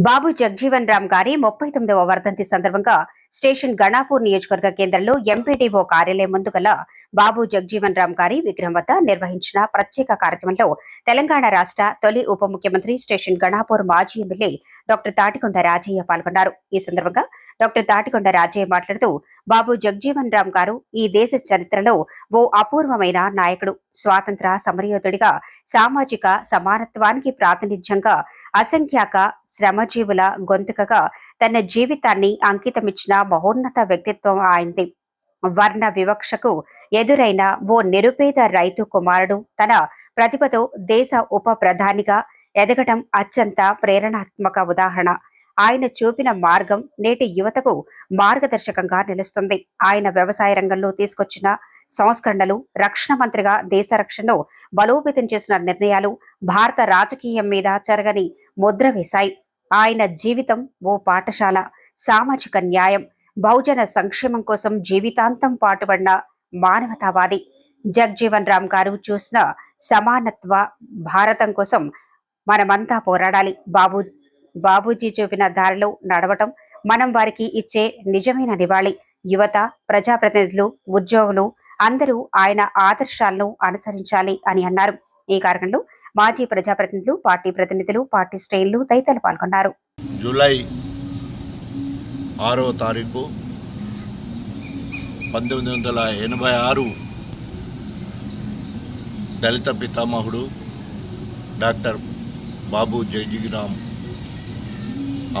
బాబు జగ్జీవన్ రామ్ గారి ముప్పై తొమ్మిదవ వర్ధంతి సందర్భంగా స్టేషన్ గణాపూర్ నియోజకవర్గ కేంద్రంలో ఎంపీడీఓ కార్యాలయం ముందు గల బాబు జగ్జీవన్ రామ్ గారి విగ్రహం వద్ద నిర్వహించిన ప్రత్యేక కార్యక్రమంలో తెలంగాణ రాష్ట్ర తొలి ఉప ముఖ్యమంత్రి స్టేషన్ గణాపూర్ మాజీ ఎమ్మెల్యే డాక్టర్ తాటికొండ రాజయ్య పాల్గొన్నారు. ఈ సందర్భంగా డాక్టర్ తాటికొండ రాజయ్య మాట్లాడుతూ బాబు జగ్జీవన్ రామ్ గారు ఈ దేశ చరిత్రలో ఓ అపూర్వమైన నాయకుడు. స్వాతంత్ర సమరయోధుడిగా సామాజిక సమానత్వానికి ప్రాతినిధ్యంగా అసంఖ్యాక శ్రమజీవుల గొంతుకగా తన జీవితాన్ని అంకితమిచ్చిన మహోన్నత వ్యక్తిత్వం ఆయనది వర్ణ వివక్షకు ఎదురైన ఓ నిరుపేద రైతు కుమారుడు తన ప్రతిభతో దేశ ఉప ప్రధానిగా ఎదగటం అత్యంత ప్రేరణాత్మక ఉదాహరణ. ఆయన చూపిన మార్గం నేటి యువతకు మార్గదర్శకంగా నిలుస్తుంది. ఆయన వ్యవసాయ రంగంలో తీసుకొచ్చిన సంస్కరణలు రక్షణ మంత్రిగా దేశ రక్షణను బలోపేతం చేసిన నిర్ణయాలు భారత రాజకీయం మీద చెరగని ముద్ర వేశాయి. ఆయన జీవితం ఓ పాఠశాల. సామాజిక న్యాయం బహుజన సంక్షేమం కోసం జీవితాంతం పాటుపడిన మానవతావాది. జగ్జీవన్ రామ్ గారు చూసిన సమానత్వ భారతం కోసం మనమంతా పోరాడాలి. బాబు బాబూజీ చూపిన దారిలో నడవటం మనం వారికి ఇచ్చే నిజమైన నివాళి. యువత ప్రజాప్రతినిధులు ఉద్యోగులు అందరూ ఆయన ఆదర్శాలను అనుసరించాలి అని అన్నారు. ఈ కార్యక్రమంలో మాజీ ప్రజాప్రతినిధులు పార్టీ ప్రతినిధులు పార్టీ శ్రేణులు తదితరులు పాల్గొన్నారు. జూలై ఆరో తారీఖు పంతొమ్మిది వందల ఎనభై ఆరు దళిత పితామహుడు డాక్టర్ బాబు జయజిగిరామ్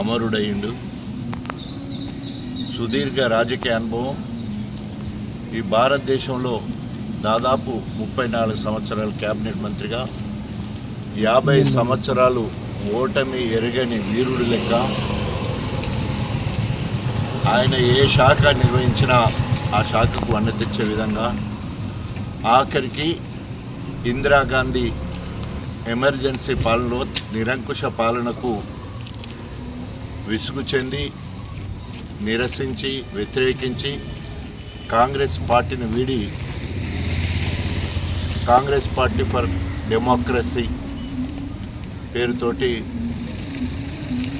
అమరుడయిండు సుదీర్ఘ రాజకీయ అనుభవం. ఈ భారతదేశంలో దాదాపు ముప్పై నాలుగు సంవత్సరాలు క్యాబినెట్ మంత్రిగా యాభై సంవత్సరాలు ఓటమి ఎరగని వీరుడు లెక్క ఆయన ఏ శాఖ నిర్వహించినా ఆ శాఖకు అన్న తెచ్చే విధంగా ఆఖరికి ఇందిరాగాంధీ ఎమర్జెన్సీ పాలనలో నిరంకుశ పాలనకు విసుగు చెంది నిరసించి వ్యతిరేకించి కాంగ్రెస్ పార్టీని వీడి కాంగ్రెస్ పార్టీ ఫర్ డెమోక్రసీ పేరుతోటి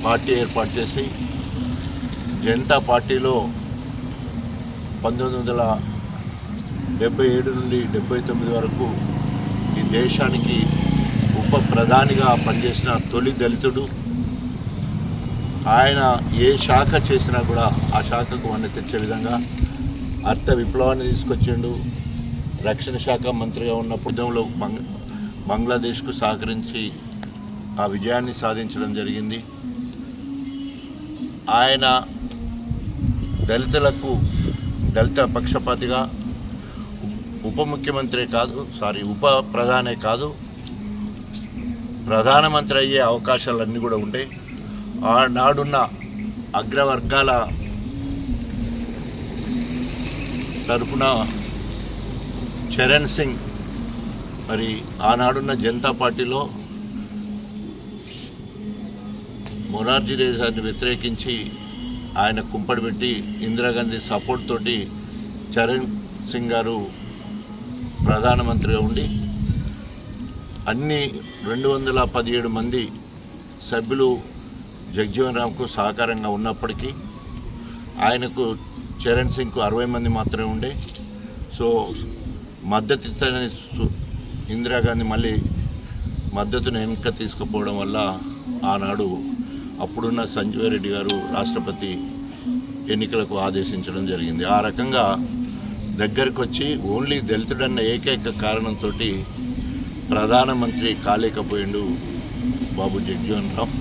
పార్టీ ఏర్పాటు చేసి జనతా పార్టీలో పంతొమ్మిది వందల డెబ్బై ఏడు నుండి డెబ్బై తొమ్మిది వరకు ఈ దేశానికి ఉప ప్రధానిగా పనిచేసిన తొలి దళితుడు. ఆయన ఏ శాఖ చేసినా కూడా ఆ శాఖకు వన్న తెచ్చే విధంగా అర్థ విప్లవాన్ని తీసుకొచ్చిండు. రక్షణ శాఖ మంత్రిగా ఉన్న యుద్ధంలో బంగ్ బంగ్లాదేశ్కు సహకరించి ఆ విజయాన్ని సాధించడం జరిగింది. ఆయన దళితులకు దళిత పక్షపాతిగా ఉప ముఖ్యమంత్రి కాదు సారీ ఉప ప్రధానే కాదు ప్రధానమంత్రి అయ్యే అవకాశాలన్నీ కూడా ఉండే ఆనాడున్న అగ్రవర్గాల తరఫున చరణ్ సింగ్ మరి ఆనాడున్న జనతా పార్టీలో మొరార్జీ దేశాన్ని వ్యతిరేకించి ఆయన కుంపడి పెట్టి ఇందిరాగాంధీ సపోర్ట్ తోటి చరణ్ సింగ్ గారు ప్రధానమంత్రిగా ఉండి అన్ని రెండు వందల పదిహేడు మంది సభ్యులు జగ్జీవన్ రామ్కు సహకారంగా ఉన్నప్పటికీ ఆయనకు చరణ్ సింగ్కు అరవై మంది మాత్రమే ఉండే. సో మద్దతు ఇస్తానని ఇందిరాగాంధీ మళ్ళీ మద్దతును వెనుక తీసుకుపోవడం వల్ల ఆనాడు అప్పుడున్న సంజీవ్ రెడ్డి గారు రాష్ట్రపతి ఎన్నికలకు ఆదేశించడం జరిగింది. ఆ రకంగా దగ్గరికి వచ్చి ఓన్లీ దళితుడన్న ఏకైక కారణంతో ప్రధానమంత్రి కాలేకపోయిండు బాబు జగ్జీవన్ రామ్